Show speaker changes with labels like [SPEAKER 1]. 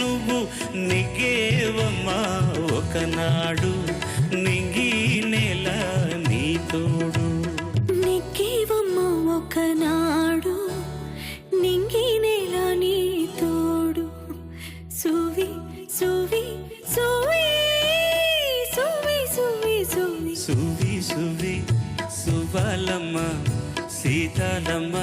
[SPEAKER 1] నువ్వు నిగేవమ్మా ఒకనాడు నింగి నెల నీ తోడు.
[SPEAKER 2] నిగ్గేవమ్మ ఒకనాడు నింగి నేల నీ తోడు. సువి సువి సువి సువి సువి సువి.
[SPEAKER 1] సువి సువి సుబాలమ్మ సీతాలమ్మ.